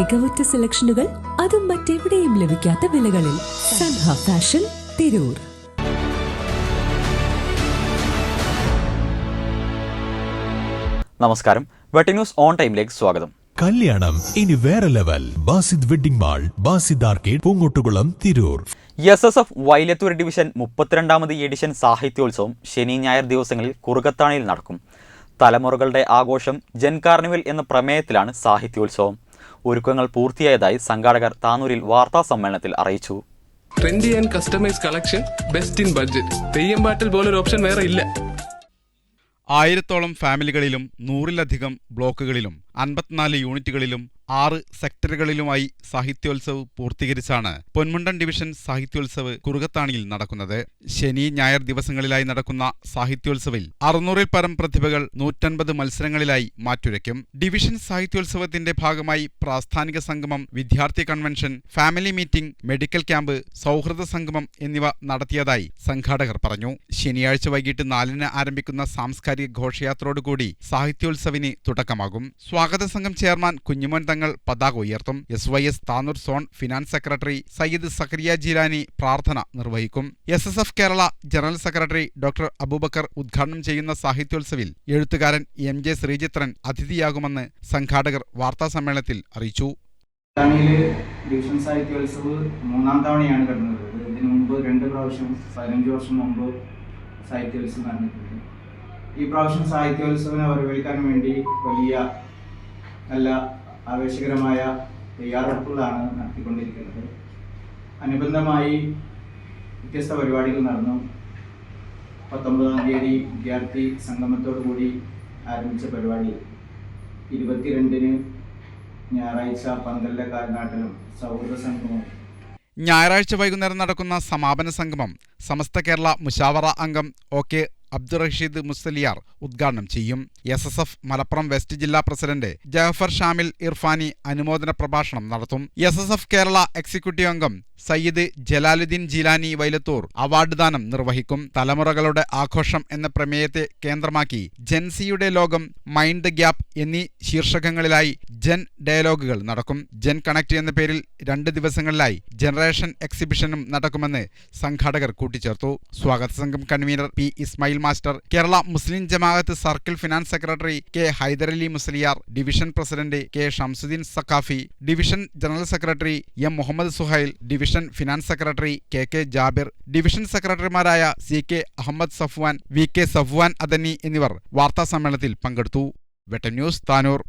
മികവുറ്റ സെലക്ഷനുകൾ അതും മറ്റെവിടെയും ലഭിക്കാത്ത വിലകളിൽ സൻഹ ഫാഷൻ തിരൂർ. നമസ്കാരം. വെട്ടി ന്യൂസ് ഓൺ ടൈമിലേക്ക് സ്വാഗതം. കല്യാണം ഇനി വേറെ level. Basid wedding mall Basid arcade Poongottukulam Tirur. S S F Vailathur division മുപ്പത്തിരണ്ടാമത് edition Sahityotsavam ശനി ഞായർ ദിവസങ്ങളിൽ കുറുകത്താണിയിൽ നടക്കും. തലമുറകളുടെ ആഘോഷം ജൻ കാർണിവൽ എന്ന പ്രമേയത്തിലാണ് സാഹിത്യോത്സവം. ഒരുക്കങ്ങൾ പൂർത്തിയായതായി സംഘാടകർ താനൂരിൽ വാർത്താ സമ്മേളനത്തിൽ അറിയിച്ചു. Trendy and customise collection best in budget Theyyam പാട്ടിൽ പോലൊരു ഓപ്ഷൻ വേറെ ഇല്ല. ആയിരത്തോളം ഫാമിലികളിലും നൂറിലധികം ബ്ലോക്കുകളിലും അൻപത്തിനാല് യൂണിറ്റുകളിലും ആറ് സെക്ടറുകളിലുമായി സാഹിത്യോത്സവ് പൂർത്തീകരിച്ചാണ് പൊന്മുണ്ടൻ ഡിവിഷൻ സാഹിത്യോത്സവ് കുറുകത്താണിയിൽ നടക്കുന്നത്. ശനി ഞായർ ദിവസങ്ങളിലായി നടക്കുന്ന സാഹിത്യോത്സവിൽ അറുന്നൂറിൽ പരം പ്രതിഭകൾ നൂറ്റൻപത് മത്സരങ്ങളിലായി മാറ്റുരയ്ക്കും. ഡിവിഷൻ സാഹിത്യോത്സവത്തിന്റെ ഭാഗമായി പ്രാസ്ഥാനിക സംഗമം വിദ്യാർത്ഥി convention family meeting medical camp സൗഹൃദ സംഗമം എന്നിവ നടത്തിയതായി സംഘാടകർ പറഞ്ഞു. ശനിയാഴ്ച വൈകിട്ട് നാലിന് ആരംഭിക്കുന്ന സാംസ്കാരിക ഘോഷയാത്രയോടുകൂടി സാഹിത്യോത്സവിന് തുടക്കമാകും. സ്വാഗത സംഘം ചെയർമാൻ കുഞ്ഞുമോൻ തങ്ങൾ പതാക ഉയർത്തും. S Y S Tanur zone finance secretary Sayyid Zakariya Jilani പ്രാർത്ഥന നിർവഹിക്കും. S S F Kerala general secretary doctor Abubakar ഉദ്ഘാടനം ചെയ്യുന്ന സാഹിത്യോത്സവിൽ എഴുത്തുകാരൻ എം ജെ ശ്രീചിത്രൻ അതിഥിയാകുമെന്ന് സംഘാടകർ വാർത്താ സമ്മേളനത്തിൽ അറിയിച്ചു. സാഹിത്യോത്സവ് മൂന്നാം തവണയാണ് കടന്നത്. ഇതിനു മുമ്പ് രണ്ട് പ്രാവശ്യം പതിനഞ്ച് വർഷം മുമ്പ് സാഹിത്യോത്സവം നടന്നിട്ടുണ്ട്. ഈ പ്രാവശ്യം സാഹിത്യോത്സവനെ വരവേൽക്കാൻ വേണ്ടി വലിയ നല്ല ആവേശകരമായ തയ്യാറെടുപ്പുകളാണ് നടത്തിക്കൊണ്ടിരിക്കുന്നത്. അനുബന്ധമായി വ്യത്യസ്ത പരിപാടികൾ നടന്നു. പത്തൊമ്പതാം തീയതി വിദ്യാർത്ഥി സംഗമത്തോടു കൂടി ആരംഭിച്ച പരിപാടി. ഇരുപത്തിരണ്ടിന് ഞായറാഴ്ച പന്തലിലെ കാൽനാട്ടിലും സൗഹൃദ സംഗമവും. ഞായറാഴ്ച വൈകുന്നേരം നടക്കുന്ന സമാപന സംഗമം സമസ്ത കേരള മുഷാവറ അംഗം ഒ കെ അബ്ദുറഷീദ് മുസ്ലിയാർ ഉദ്ഘാടനം ചെയ്യും. S S F Malappuram west ജില്ലാ പ്രസിഡന്റ് ജാഫർ ഷാമിൽ ഇർഫാനി അനുമോദന പ്രഭാഷണം നടത്തും. S S F Kerala executive അംഗം സയ്യിദ് ജലാലുദ്ദീൻ ജിലാനി വൈലത്തൂർ അവാർഡ് ദാനം നിർവഹിക്കും തലമുറകളുടെ ആഘോഷം എന്ന പ്രമേയത്തെ കേന്ദ്രമാക്കി ജെൻസിയുടെ ലോകം മൈൻഡ് ഗ്യാപ്പ് എന്നീ ശീർഷകങ്ങളിലായി ജൻ ഡയലോഗുകൾ നടക്കും. ജെൻ കണക്ട് എന്ന പേരിൽ രണ്ട് ദിവസങ്ങളിലായി ജനറേഷൻ എക്സിബിഷനും നടക്കുമെന്ന് സംഘാടകർ കൂട്ടിച്ചേർത്തു. സ്വാഗത സംഘം convener P Ismail master Kerala Muslim Jamaath circle finance secretary K Hyderali Musliyar division president K Shamsuddin Saqafi division general secretary M Muhammad Suhail division finance secretary K K Jabir division സെക്രട്ടറിമാരായ C K Ahmed Safwan V K Safwan Adani എന്നിവർ വാർത്താസമ്മേളനത്തിൽ പങ്കെടുത്തു. Vettam news Tanur.